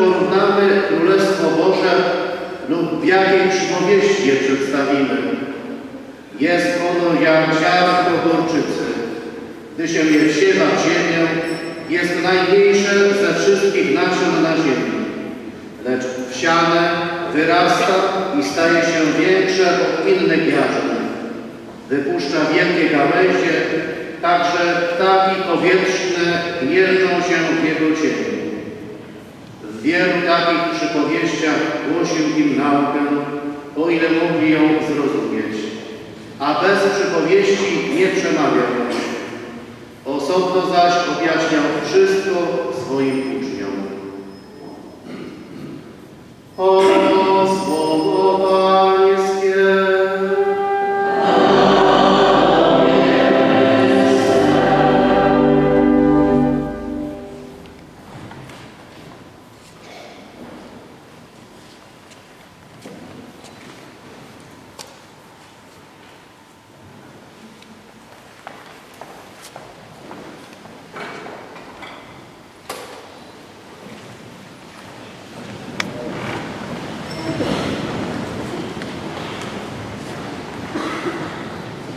porównamy Królestwo Boże lub w jakiej przypowieści je przedstawimy? Jest ono jak ziarnko gorczycy. Gdy się je wsiewa w ziemię, jest najmniejsze ze wszystkich nasion na ziemi. Lecz wsiane wyrasta i staje się większe od innych jarzyn. Wypuszcza wielkie gałęzie, także ptaki powietrzne gnieżdżą się w jego cieniu. W wielu takich przypowieściach głosił im naukę, o ile mogli ją zrozumieć, a bez przypowieści nie przemawiał. Osobno zaś objaśniał wszystko swoim uczniom.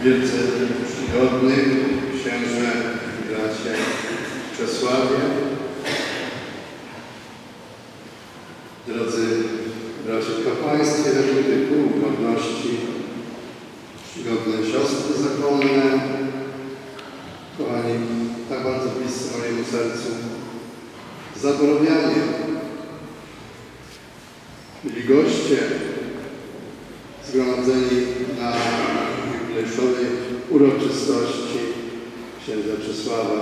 Wielce czcigodny księże i bracia w Czesławie, drodzy bracia w kapłaństwie Republiku, godności, czcigodne siostry zakonne, kochani, tak bardzo bliscy mojemu sercu, Zaborowianie, byli goście, zgromadzeni uroczystości księdza Czesława.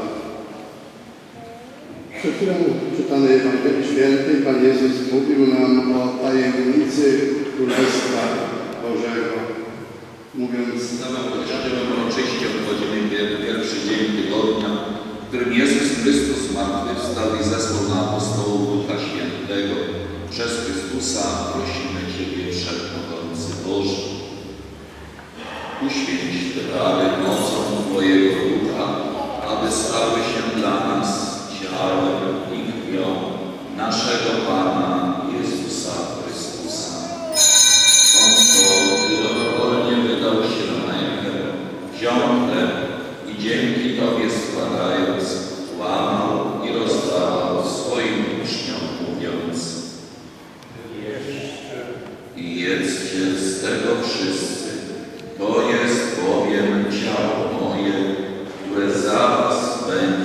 Przed chwilą czytanej Ewangelii Świętej Pan Jezus mówił nam o tajemnicy Królestwa Bożego, mówiąc Całe Kościołem uroczyście obchodzimy pier- pierwszy dzień tygodnia, w którym Jezus Chrystus zmartwychwstał i zesłał na apostołów Ducha Świętego. Przez Chrystusa prosimy Ciebie, Wszechmogący Boże. I jedzcie z tego wszyscy, to jest bowiem ciało moje, które za Was będzie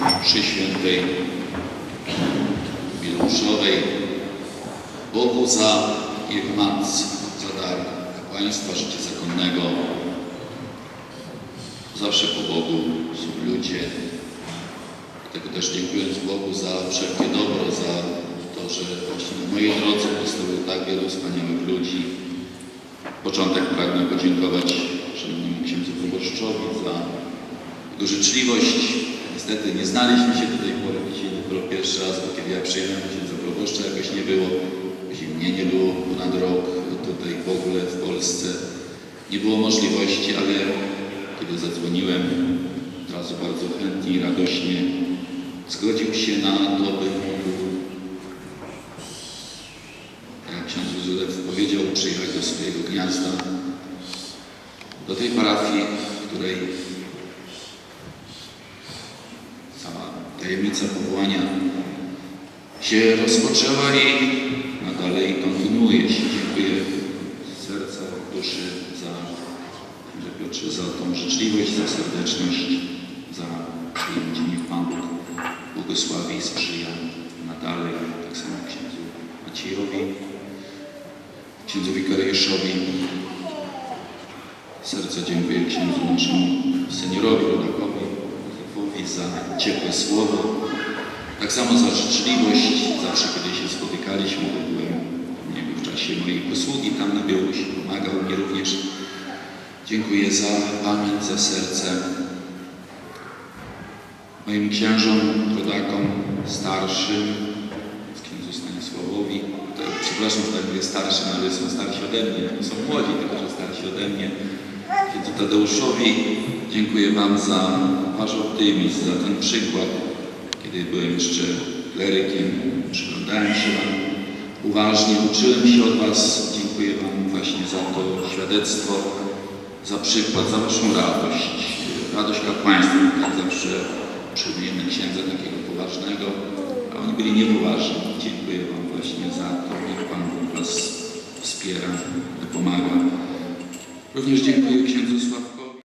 mszy świętej jubileuszowej Bogu za Jego Matce, za dar kapłaństwa, życia zakonnego. Zawsze po Bogu są ludzie. Dlatego też dziękując Bogu za wszelkie dobro, za to, że właśnie na mojej drodze postawił tak wielu wspaniałych ludzi. Początek pragnę podziękować szanownemu księdzu proboszczowi za Jego życzliwość. Niestety nie znaliśmy się tej pory, dzisiaj dopiero pierwszy raz, bo kiedy ja przyjechałem księdza proboszcza jakoś nie było, później mnie nie było ponad rok tutaj w ogóle w Polsce. Nie było możliwości, ale kiedy zadzwoniłem, od razu bardzo chętnie i radośnie zgodził się na to, by mógł, jak ksiądz Józef powiedział, przyjechać do swojego gniazda, do tej parafii, w której tajemnica powołania się rozpoczęła i nadal kontynuuje się. Dziękuję z serca, duszy za za tą życzliwość, za serdeczność, za przyjęcie. Niech Pan Bóg błogosławi i sprzyja nadal. Tak samo księdzu Maciejowi, księdzowi Kariuszowi. Z serca dziękuję księdzu naszemu seniorowi, Józefowi za ciepłe słowo. Tak samo za życzliwość. Zawsze, kiedy się spotykaliśmy, byłem w niego w czasie mojej posługi tam na Białorusi, pomagał mi również. Dziękuję za pamięć, za serce. Moim księżom, rodakom, starszym, księdzu Stanisławowi, przepraszam, że tak mówię starszym, ale są starsi ode mnie, są młodzi, tylko że starsi ode mnie. Księdzu Tadeuszowi, dziękuję Wam za Wasz optymizm, za ten przykład, kiedy byłem jeszcze klerykiem, przyglądałem się Wam uważnie, uczyłem się od Was. Dziękuję Wam właśnie za to świadectwo, za przykład, za Waszą radość, radość kapłaństwa. Tak zawsze przyjmujemy księdza takiego poważnego, a oni byli niepoważni. Dziękuję Wam właśnie za to. Niech Pan Bóg Was wspiera, pomaga. Również dziękuję księdzu